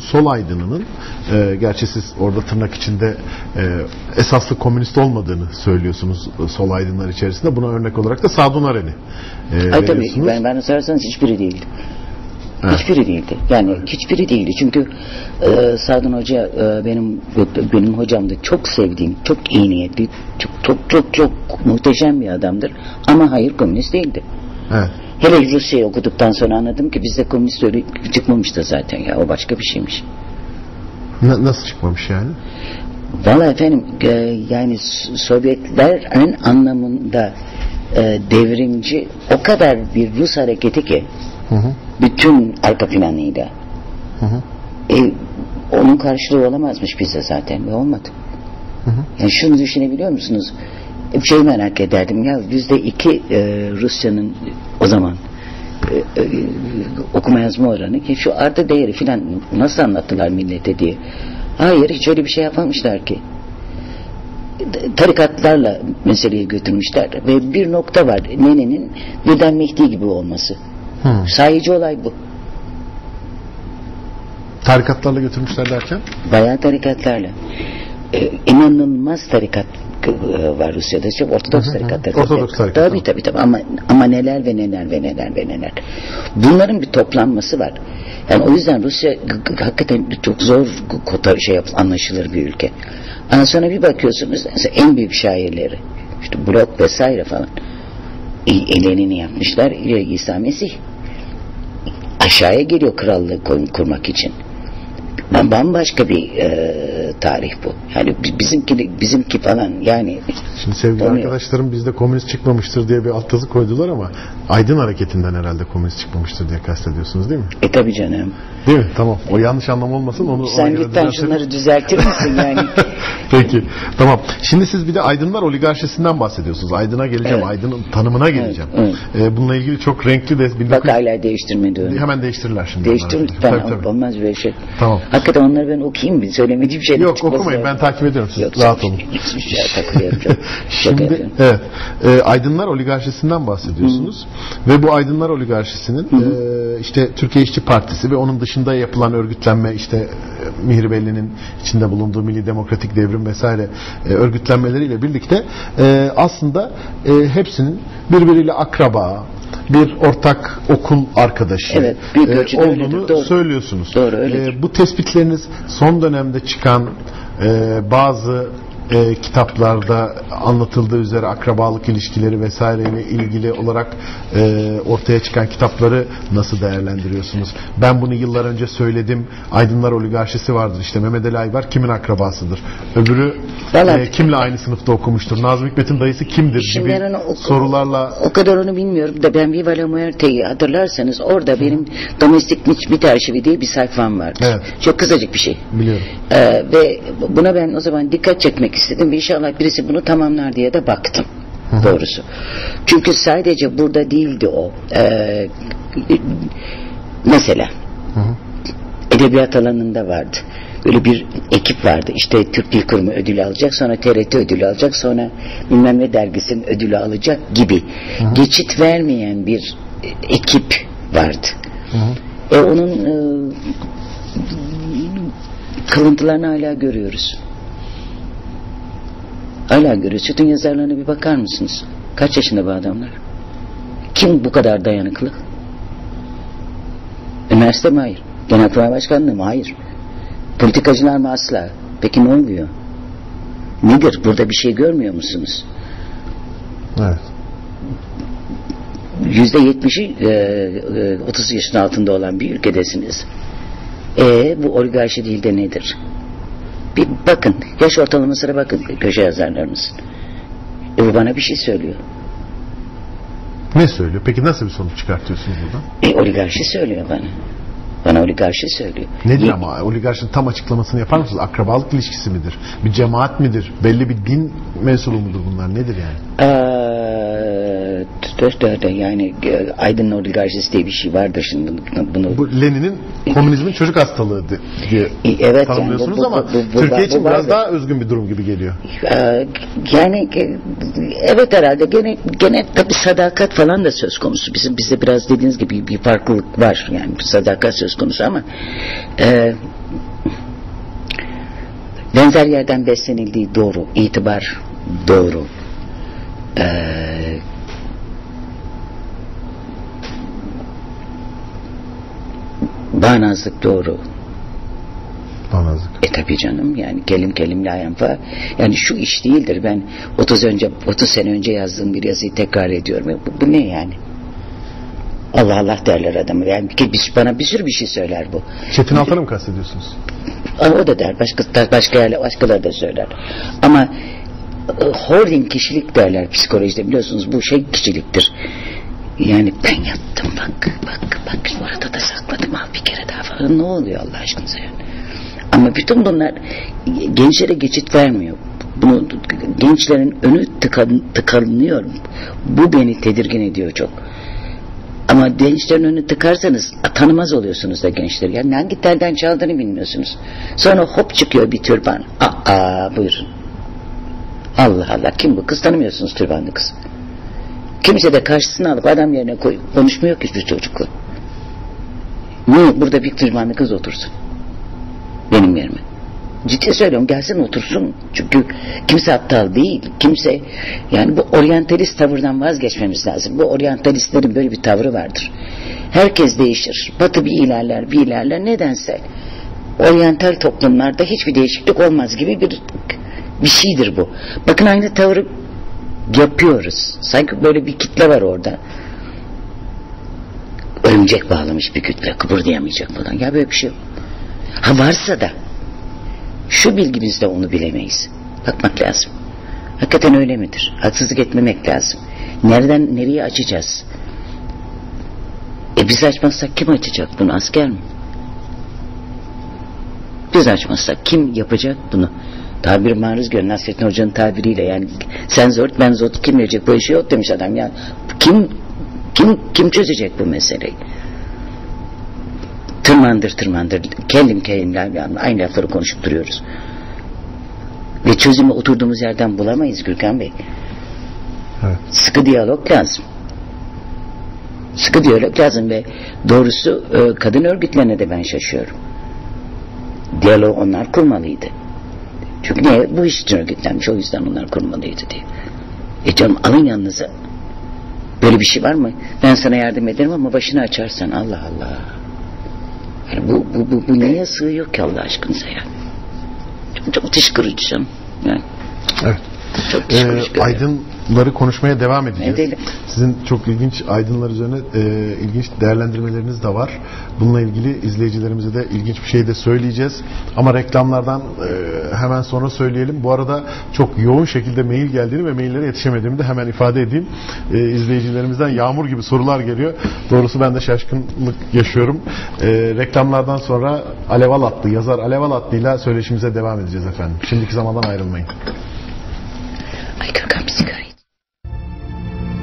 Sol aydınının e, gerçi siz orada tırnak içinde e, esaslı komünist olmadığını söylüyorsunuz e, sol aydınlar içerisinde. Buna örnek olarak da Sadun Aren'i e, Ay tabii ben, bana sorarsanız hiçbiri değildi. Evet. Hiçbiri değildi. Yani hiçbiri değildi. Çünkü e, Sadun Hoca e, benim benim hocamdı. Çok sevdiğim, çok iyi niyetli, çok çok çok çok muhteşem bir adamdır. Ama hayır komünist değildi. Evet. Hele Rusya'yı okuduktan sonra anladım ki bizde komünist öyle çıkmamış da zaten ya. O başka bir şeymiş. Na- nasıl çıkmamış yani? Valla efendim e, yani Sovyetlerin anlamında e, devrimci o kadar bir Rus hareketi ki Hı hı. bütün arka planıyla. Hı hı. E, onun karşılığı olamazmış bize zaten ve olmadı. Hı hı. Yani şunu düşünebiliyor musunuz? Bir şey merak ederdim ya yüzde iki e, Rusya'nın o zaman e, e, okuma yazma oranı ki şu artı değeri filan nasıl anlattılar millete diye. Hayır hiç öyle bir şey yapmamışlar ki. Tarikatlarla meseleyi götürmüşler ve bir nokta var nenenin birden Mehdi gibi olması. Hı. Sahici olay bu. Tarikatlarla götürmüşler derken? Bayağı tarikatlarla. Ee, inanılmaz tarikat e, var Rusya'da. İşte Ortodoks Hı tarikatları. Ortodoks tarikat, Tabii tabii tabii ama, ama neler ve neler ve neler ve neler. Bunların bir toplanması var. Yani o yüzden Rusya hakikaten çok zor kota şey yap, anlaşılır bir ülke. Ama sonra bir bakıyorsunuz en büyük şairleri işte Blok vesaire falan e, ellerini yapmışlar İsa Mesih aşağıya geliyor krallığı kur- kurmak için. Bambaşka bir e, tarih bu. Yani bi- bizimki bizimki falan yani Şimdi sevgili Olmuyor. arkadaşlarım bizde komünist çıkmamıştır diye bir alt yazı koydular ama Aydın hareketinden herhalde komünist çıkmamıştır diye kastediyorsunuz değil mi? e tabi canım. Değil mi? Tamam. O yanlış anlam olmasın. Onu Sen lütfen şunları düzeltir misin yani? Peki. Tamam. Şimdi siz bir de aydınlar oligarşisinden bahsediyorsunuz. Aydın'a geleceğim. Evet. Aydın'ın tanımına geleceğim. Evet, Ee, bununla ilgili çok renkli de 1900 Bak hala değiştirmedi onu. hemen değiştirirler şimdi. Değiştir onları. lütfen Tabii, tabii. olmaz böyle şey. Tamam. Hakikaten onları ben okuyayım bir söylemediğim şeyler Yok okumayın. Ben takip ediyorum. Siz Yok, rahat olun. Hiçbir şey takılıyorum. Şaka Şimdi yapıyorum. evet, e, aydınlar oligarşisinden bahsediyorsunuz ve bu aydınlar oligarşisinin e, işte Türkiye İşçi Partisi ve onun dışında yapılan örgütlenme işte e, Mihribelli'nin içinde bulunduğu Milli Demokratik Devrim vesaire e, örgütlenmeleriyle birlikte e, aslında e, hepsinin birbiriyle akraba bir ortak okul arkadaşı Evet, büyük e, olduğunu öyledir, doğru. söylüyorsunuz. Doğru, öyledir. E, bu tespitleriniz son dönemde çıkan e, bazı e, kitaplarda anlatıldığı üzere akrabalık ilişkileri vesaireyle ilgili olarak e, ortaya çıkan kitapları nasıl değerlendiriyorsunuz? Ben bunu yıllar önce söyledim. Aydınlar oligarşisi vardır. İşte Mehmet Ali Aybar kimin akrabasıdır? Öbürü Vallahi- e, kimle aynı sınıfta okumuştur? Nazım Hikmet'in dayısı kimdir? Gibi ben o- sorularla O kadar onu bilmiyorum da ben Viva la Muerte'yi hatırlarsanız orada benim domestik mit arşivi diye bir sayfam vardı. Evet. Çok kısacık bir şey. biliyorum. Ee, ve buna ben o zaman dikkat çekmek istedim inşallah birisi bunu tamamlar diye de baktım. Doğrusu. Çünkü sadece burada değildi o. Ee, mesela Hı hı. edebiyat alanında vardı. Böyle bir ekip vardı. İşte Türk Dil Kurumu ödülü alacak, sonra TRT ödülü alacak, sonra bilmem ne dergisinin ödülü alacak gibi. Geçit vermeyen bir ekip vardı. Hı hı. E onun e, kılıntılarını hala görüyoruz. Hala görüyoruz. Sütun yazarlarına bir bakar mısınız? Kaç yaşında bu adamlar? Kim bu kadar dayanıklı? Üniversite mi? Hayır. Genelkurmay Başkanlığı mı? Hayır. Politikacılar mı? Asla. Peki ne oluyor? Nedir? Burada bir şey görmüyor musunuz? Evet. Yüzde yetmişi e, e, 30 yaşın altında olan bir ülkedesiniz. E bu oligarşi değil de nedir? Bir bakın, yaş ortalamasına bakın köşe yazarlarımız. E bana bir şey söylüyor. Ne söylüyor? Peki nasıl bir sonuç çıkartıyorsunuz buradan? E oligarşi söylüyor bana. Bana oligarşi söylüyor. Nedir Ye- ama oligarşinin tam açıklamasını yapar mısınız? Akrabalık ilişkisi midir? Bir cemaat midir? Belli bir din mensubu mudur bunlar? Nedir yani? Eee, dörde yani e, aydın oligarşisi diye bir şey vardır şimdi bunu. Bu Lenin'in komünizmin çocuk hastalığı di- diye E, evet tanımlıyorsunuz yani bu- bu- ama bu- bu- bu- Türkiye bu için biraz vardır. daha özgün bir durum gibi geliyor. Ee, yani e, evet herhalde gene gene tabii sadakat falan da söz konusu. Bizim bizde biraz dediğiniz gibi bir farklılık var. Yani sadakat söz konusu ama e, benzer yerden beslenildiği doğru. itibar doğru. Ee, bağnazlık doğru. Bağnazlık. E tabi canım yani kelim kelim la yanfa. Yani şu iş değildir. Ben 30 önce 30 sene önce yazdığım bir yazıyı tekrar ediyorum. E Bu, bu ne yani? Allah Allah derler adamı. Yani bir, bir- bana bir sürü bir şey söyler bu. Çetin Altan'ı mı kastediyorsunuz? O da der. Başka, başka yerler, başkaları da söyler. Ama e, hoarding kişilik derler psikolojide biliyorsunuz bu şey kişiliktir. Yani ben yattım bak bak bak orada da sakladım al bir kere daha falan. Ne oluyor Allah aşkınıza yani? Ama bütün bunlar gençlere geçit vermiyor. Bunu gençlerin önü tıkan, tıkanıyor. Bu beni tedirgin ediyor çok. Ama gençlerin önünü tıkarsanız tanımaz oluyorsunuz da gençleri. Yani hangi telden çaldığını bilmiyorsunuz. Sonra hop çıkıyor bir türban. Aa buyurun. Allah Allah kim bu? Kız tanımıyorsunuz türbanlı kız. Kimse de karşısına alıp adam yerine koyup konuşmuyor ki hiçbir çocukla. Niye burada bir türbanlı kız otursun? Benim yerime. Ciddi söylüyorum gelsin otursun. Çünkü kimse aptal değil. Kimse yani bu oryantalist tavırdan vazgeçmemiz lazım. Bu oryantalistlerin böyle bir tavrı vardır. Herkes değişir. Batı bir ilerler bir ilerler. Nedense oryantal toplumlarda hiçbir değişiklik olmaz gibi bir bir şeydir bu. Bakın aynı tavrı yapıyoruz. Sanki böyle bir kitle var orada. Örümcek bağlamış bir kütle kıpırdayamayacak falan. Ya böyle bir şey yok. Ha varsa da şu bilgimizde onu bilemeyiz. Bakmak lazım. Hakikaten öyle midir? Haksızlık etmemek lazım. Nereden nereye açacağız? E biz açmazsak kim açacak bunu? Asker mi? Biz açmazsak kim yapacak bunu? Tabir maruz gör Nasrettin Hoca'nın tabiriyle yani sen zor ben zor kim verecek bu işi yok demiş adam ya. Kim kim kim çözecek bu meseleyi? Tırmandır tırmandır kelim kelim yani aynı lafları konuşup duruyoruz. Ve çözümü oturduğumuz yerden bulamayız Gürkan Bey. Evet. Sıkı diyalog lazım. Sıkı diyalog lazım ve doğrusu e, kadın örgütlerine de ben şaşıyorum. Diyalog onlar kurmalıydı. Çünkü niye? Bu iş için örgütlenmiş o yüzden onlar kurmalıydı diye. E canım alın yanınıza. Böyle bir şey var mı? Ben sana yardım ederim ama başını açarsan Allah Allah. Yani bu, bu, bu, bu niye sığıyor ki Allah aşkınıza ya? Çok, çok diş kırıcı canım. Yani Evet. çok diş Ee, kırıcı. Aydınları konuşmaya devam edeceğiz. Edelim. Sizin çok ilginç aydınlar üzerine e, ilginç değerlendirmeleriniz de var. Bununla ilgili izleyicilerimize de ilginç bir şey de söyleyeceğiz. Ama reklamlardan e, hemen sonra söyleyelim. Bu arada çok yoğun şekilde mail geldiğini ve maillere yetişemediğimi de hemen ifade edeyim. E, izleyicilerimizden yağmur gibi sorular geliyor. Doğrusu ben de şaşkınlık yaşıyorum. E, reklamlardan sonra Alev Alatlı, yazar Alev Alatlı'yla söyleşimize devam edeceğiz efendim. Şimdiki zamandan ayrılmayın. Ay Gürkan bir sigara